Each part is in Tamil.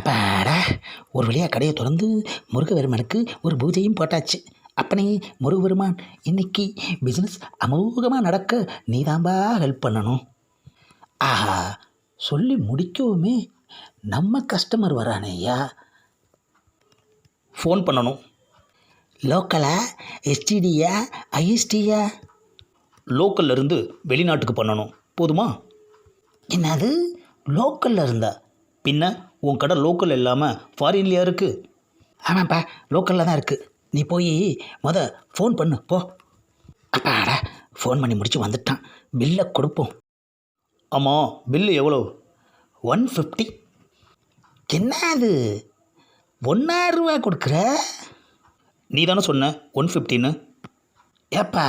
அப்பாடா ஒரு வழியாக கடையை திறந்து முருகபெருமானுக்கு ஒரு பூஜையும் போட்டாச்சு. அப்பனே முருகபெருமான் இன்னைக்கு பிஸ்னஸ் அமோகமாக நடக்க நீதாம்பா ஹெல்ப் பண்ணணும். ஆஹா சொல்லி முடிக்கவுமே நம்ம கஸ்டமர் வரானேயா ஃபோன் பண்ணணும். லோக்கலா எஸ்டிடியா ஐஎஸ்டியா லோக்கல்ல இருந்து வெளிநாட்டுக்கு பண்ணணும். போதுமா? என்னது? லோக்கல்ல இருந்தா பின்ன உன் கடை லோக்கல் இல்லாமல் ஃபாரின்லையா இருக்குது ஆமாப்பா லோக்கலில் தான் இருக்குது நீ போய் மொத ஃபோன் பண்ணு போ. அப்பாடா ஃபோன் பண்ணி முடிச்சு வந்துட்டான். பில்லை கொடுப்போம். ஆமாம் பில்லு எவ்வளோ ஒன் ஃபிஃப்டி என்ன அது? ஒன்றாயிரம் கொடுக்குற? நீ தானே சொன்ன ஒன் ஃபிஃப்டின்னு ஏப்பா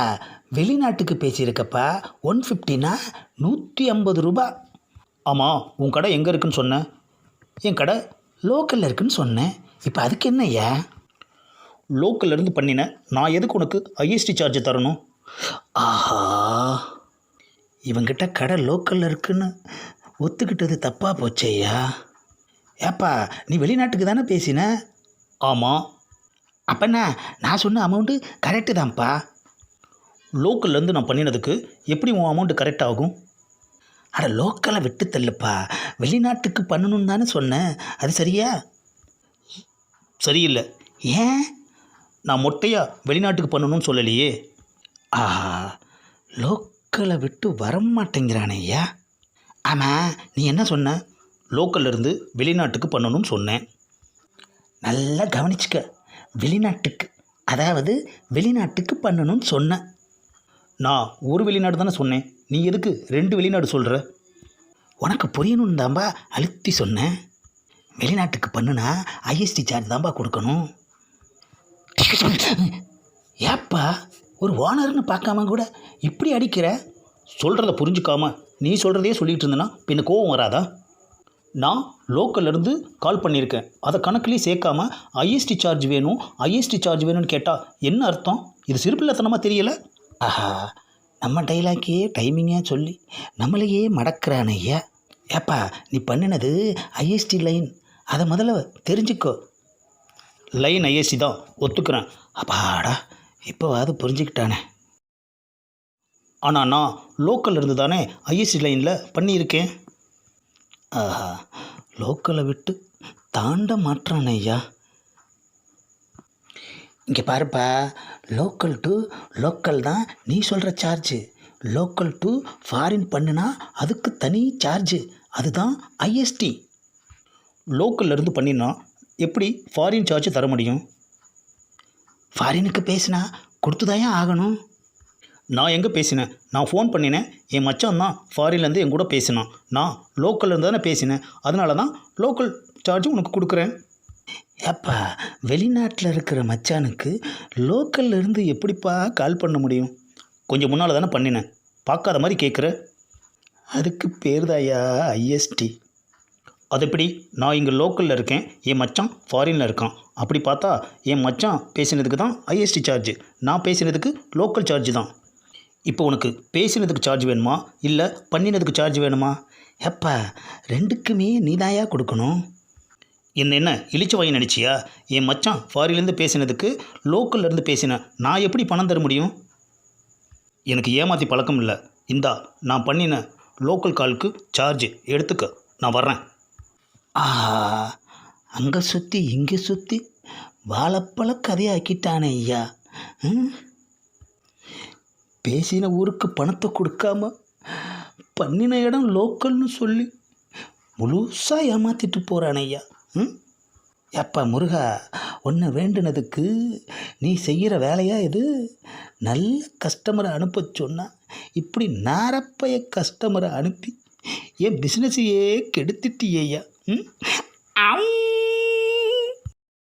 வெளிநாட்டுக்கு பேசியிருக்கப்பா ஒன் ஃபிஃப்டினா நூற்றி ஐம்பது ரூபா ஆமாம் உன் கடை எங்கே இருக்குன்னு சொன்னேன் என் கடை லோக்கலில் இருக்குன்னு சொன்னேன். இப்போ அதுக்கு என்னய்யா? லோக்கல்ல இருந்து பண்ணினேன் நான் எதுக்கு உனக்கு ஐஎஸ்டி சார்ஜ் தரணும்? ஆஹா இவங்கிட்ட கடை லோக்கலில் இருக்குன்னு ஒத்துக்கிட்டது தப்பாக போச்சேயா ஏப்பா நீ வெளிநாட்டுக்கு தானே பேசின? ஆமாம் அப்பண்ணா நான் சொன்ன அமௌண்ட்டு கரெக்டு தான்ப்பா. லோக்கல்லேருந்து நான் பண்ணினதுக்கு எப்படி உன் அமௌண்ட்டு கரெக்ட் ஆகும்? அட லோக்கலை விட்டு தள்ளுப்பா. வெளிநாட்டுக்கு பண்ணணும்னு தானே சொன்னேன். அது சரியா? சரியில்லை. ஏன்? நான் மொட்டையாக வெளிநாட்டுக்கு பண்ணணும்னு சொல்லலையே. ஆஹா லோக்கலை விட்டு வரமாட்டேங்கிறானே ஐயா. ஆமாம் நீ என்ன சொன்ன? லோக்கல்ல இருந்து வெளிநாட்டுக்கு பண்ணணும்னு சொன்னேன். நல்லா கவனிச்சுக்க. வெளிநாட்டுக்கு அதாவது வெளிநாட்டுக்கு பண்ணணும்னு சொன்னேன். நான் ஒரு வெளிநாடு தானே சொன்னேன். நீ எதுக்கு ரெண்டு வெளிநாடு சொல்கிற உனக்கு புரியணும்னு தான்பா அழுத்தி சொன்னேன். வெளிநாட்டுக்கு பண்ணுனா ஐஎஸ்டி சார்ஜ் தான்பா கொடுக்கணும். ஏப்பா ஒரு ஓனர்னு பார்க்காம கூட இப்படி அடிக்கிற? சொல்கிறத புரிஞ்சுக்காம நீ சொல்கிறதையே சொல்லிகிட்டு இருந்தேன்னா பின்ன கோவம் வராதா? நான் லோக்கல்லேருந்து கால் பண்ணியிருக்கேன். அதை கணக்குலேயே சேர்க்காம ஐஎஸ்டி சார்ஜ் வேணும் ஐஎஸ்டி சார்ஜ் வேணும்னு கேட்டால் என்ன அர்த்தம்? இது சிறுப்பில்லத்தனமாக தெரியலை? ஆஹா நம்ம டைலாக்கே டைமிங்காக சொல்லி நம்மளையே மடக்கிறான் ஐயா. ஏப்பா நீ பண்ணினது ஐஎஸ்டி லைன் அதை முதல்ல தெரிஞ்சுக்கோ. லைன் ஐஎஸ்டி தான் ஒத்துக்கிறேன். அப்பாடா இப்போவாது புரிஞ்சுக்கிட்டானே. ஆனால் நான் லோக்கல்ல இருந்து தானே ஐஎஸ்டி லைனில் பண்ணியிருக்கேன். ஆஹா லோக்கலை விட்டு தாண்ட மாற்றானே ஐயா. இங்கே பாருப்பா லோக்கல் டு லோக்கல் தான் நீ சொல்கிற சார்ஜு லோக்கல் டு ஃபாரின் பண்ணுனா அதுக்கு தனி சார்ஜு அதுதான் ஐஎஸ்டி லோக்கல்ல இருந்து பண்ணினா எப்படி ஃபாரின் சார்ஜ் தர முடியும்? ஃபாரினுக்கு பேசினா கொடுத்துதாயா ஆகணும்? நான் எங்கே பேசினேன்? நான் ஃபோன் பண்ணினேன். என் மச்சான் தான் ஃபாரின்லேருந்து என் கூட பேசினான். நான் லோக்கல்லேருந்து தானே பேசினேன். அதனால தான் லோக்கல் சார்ஜ் உனக்கு கொடுக்குறேன். ஏப்பா வெளிநாட்டில் இருக்கிற மச்சானுக்கு லோக்கல்ல இருந்து எப்படிப்பா கால் பண்ண முடியும்? கொஞ்சம் முன்னால் தானே பண்ணினேன். பார்க்காத மாதிரி கேட்குற அதுக்கு பேர் தாயா ஐஎஸ்டி அது எப்படி? நான் இங்கே லோக்கலில் இருக்கேன். என் மச்சான் ஃபாரினில் இருக்கான். அப்படி பார்த்தா என் மச்சான் பேசினதுக்கு தான் ஐஎஸ்டி சார்ஜ் நான் பேசினதுக்கு லோக்கல் சார்ஜ் தான். இப்போ உனக்கு பேசினதுக்கு சார்ஜ் வேணுமா? இல்லை பண்ணினதுக்கு சார்ஜ் வேணுமா? ஏப்பா ரெண்டுக்குமே நீதாயா கொடுக்கணும்? என்ன என்ன? இழிச்ச வாங்கி நினச்சியா என் மச்சான் ஃபாரின்லேருந்து பேசினதுக்கு லோக்கல்லேருந்து பேசினேன் நான் எப்படி பணம் தர முடியும்? எனக்கு ஏமாற்றி பழக்கம் இல்லை. இந்தா நான் பண்ணின லோக்கல் காலுக்கு சார்ஜ் எடுத்துக்க. நான் வர்றேன். ஆஹா அங்கே சுற்றி இங்கே சுற்றி வாழைப்பழ கதையாக்கிட்டானே ஐயா. ம்? பேசின ஊருக்கு பணத்தை கொடுக்காம பண்ணின இடம் லோக்கல்னு சொல்லி முழுசாக ஏமாத்திட்டு போகிறானே ஐயா. ம்? எப்பா முருகா ஒன்று வேண்டுனதுக்கு நீ செய்கிற வேலையா இது? நல்ல கஸ்டமரை அனுப்ப சொன்னால் இப்படி நாரப்பைய கஸ்டமரை அனுப்பி என் பிஸ்னஸையே கெடுத்துட்டியேயா ம்?